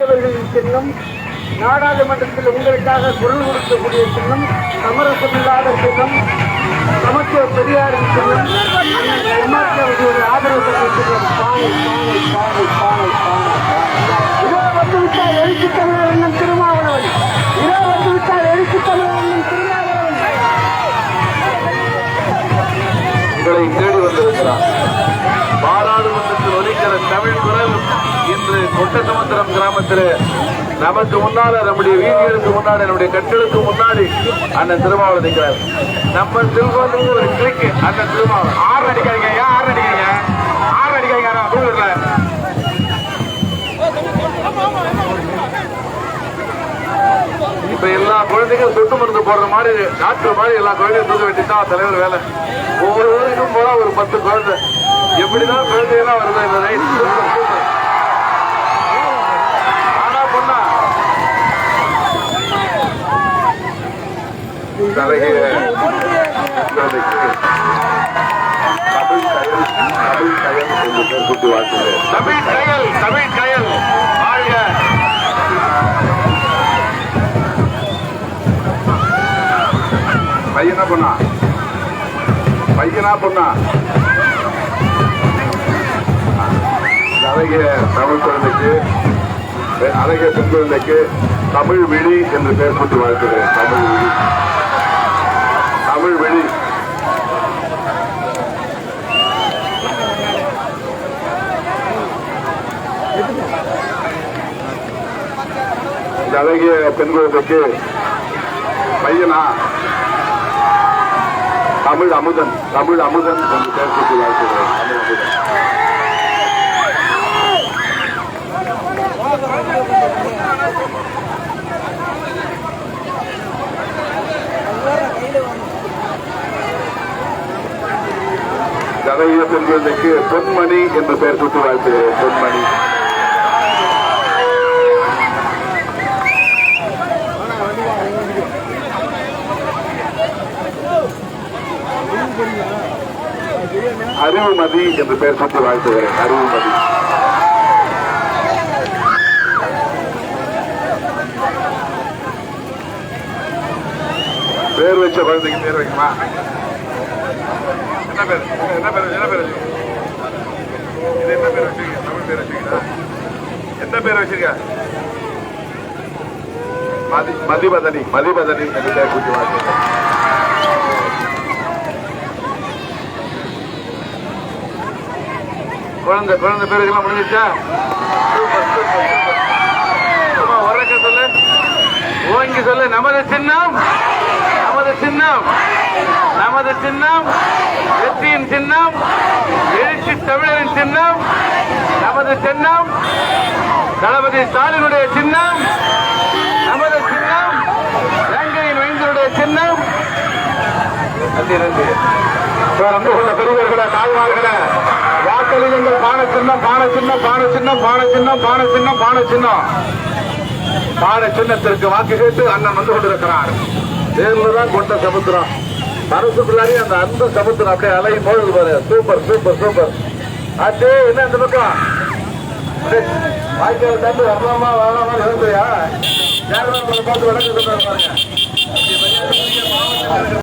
சின்னம் நாடாளுமன்றத்தில் உங்களுக்காக குரல் கொடுக்கக்கூடிய சின்னம் சமரசமில்லாத சின்னம் சமத்துவ பெரியாரின் சின்னம் எம்ஆர்கே அவர்களுடைய ஆதரவு தந்த சின்னம். பானை பானை பானை பானை பானை வந்து எழுச்சி தமிழர் திருமாவளவன். வந்து எழுச்சி தமிழர் திருமாவளவன். உங்களை தேடி வந்திருக்கிறார் பாராளுமன்றத்தில் ஒலிக்கிற தமிழ் குரல் இன்று கொட்டசமுத்திரம் கிராமத்தில் நமக்கு முன்னால் நம்முடைய வீதிகளுக்கு முன்னாடி நம்முடைய கட்டிலுக்கு முன்னாடி அண்ணன் திருமாவளவன் நிற்கிறார். நம்ம திருமாவளவன் ஒரு கிளிக் அண்ணன் திருமாவளவன். ஆறு அடிக்காதீங்க ஏன் ஆறு அடிக்காதீங்க. ஆறு அடிக்காதீங்க வரல இப்ப எல்லா குழந்தைகளும் சொட்டு மருந்து போடுற மாதிரி டாக்டர் மாதிரி எல்லா குழந்தையும் தூக்க வேண்டியதான் தலைவர் வேலை. ஒவ்வொரு ஊருக்கும் போனா ஒரு பத்து குழந்தை. எப்படிதான் குழந்தையெல்லாம் வருது இந்த ரைட் சூப்பர், சூப்பர். ஆனா பொண்ணா தலைகிற தமிழ் கயல் தமிழ் கயல் என்று பேர் சுட்டி வாழ்த்துகிறேன் தமிழ் கயல் தமிழ் கயல் பையனா பொண்ணா பையனா பொண்ணா அழகிய தமிழ் குழந்தைக்கு அழகிய பெண் குழந்தைக்கு தமிழ் விழி என்று பெயர் சூட்டி வாழ்த்துகிறேன். தமிழ் விழி இந்த அழகிய பெண் குழந்தைக்கு பையனா? தமிழ் அமுதன் தமிழ் அமுதன் என்று பெயர் வாழ்த்துகிறேன் தமிழ் அமுதன். கதைய பெண் குழந்தைக்கு பொன்மணி என்று பெயர் சுட்டு வாழ்த்துகிறேன் பொன்மணி. அறிவுமதி என்று பெயர் சூட்டி வாழ்த்துகிறேன். அறிவுமதி பேர் வச்ச குழந்தைக்கு பேர் வைக்குமா என்ன பேர்? என்ன பேர்? என்ன பேர் வச்சிருக்க? இது என்ன பேர் வச்சிருக்கீங்க? தமிழ் பேர் வச்சிருக்கீங்களா? என்ன பேர் வச்சிருக்க மதி மதிபதனி. மதிபதனி என்று பேர் கூட்டி வாழ்த்துகிறேன். குழந்தை குழந்தை பேருக்கெல்லாம் முடிஞ்சிச்சா உறக்க சொல்லு. ஓங்கி சொல்லு. நமது சின்னம் நமது சின்னம் நமது சின்னம் வெற்றியின் சின்னம் எழுச்சி தமிழரின் சின்னம் நமது சின்னம் தளபதி ஸ்டாலினுடைய சின்னம் நமது சின்னம் இலங்கையின் வைந்தருடைய சின்னம். நன்றி நன்றி அன்பு கொண்ட வாக்களியுங்கள் பான சின்னம் பான சின்னம் பான சின்னம் பான சின்னம் பான சின்னம் பான சின்னம். பான சின்னத்திற்கு வாக்கு கேட்டு அண்ணன் வந்து கொண்டிருக்கிறார். தேர்ல தான் கொண்ட சமுத்திரம். மனசுக்குள்ளாரி அந்த அன்பு சமுத்திரம் அப்படியே அலையும் போது பாரு. Super super super. ஆச்சு என்ன இந்த பக்கம்? அப்படியே வாய்க்கால் தாண்டி வரலாமா வரலாமா இருந்தியா யாரும் பார்த்து விளக்கு பாருங்க.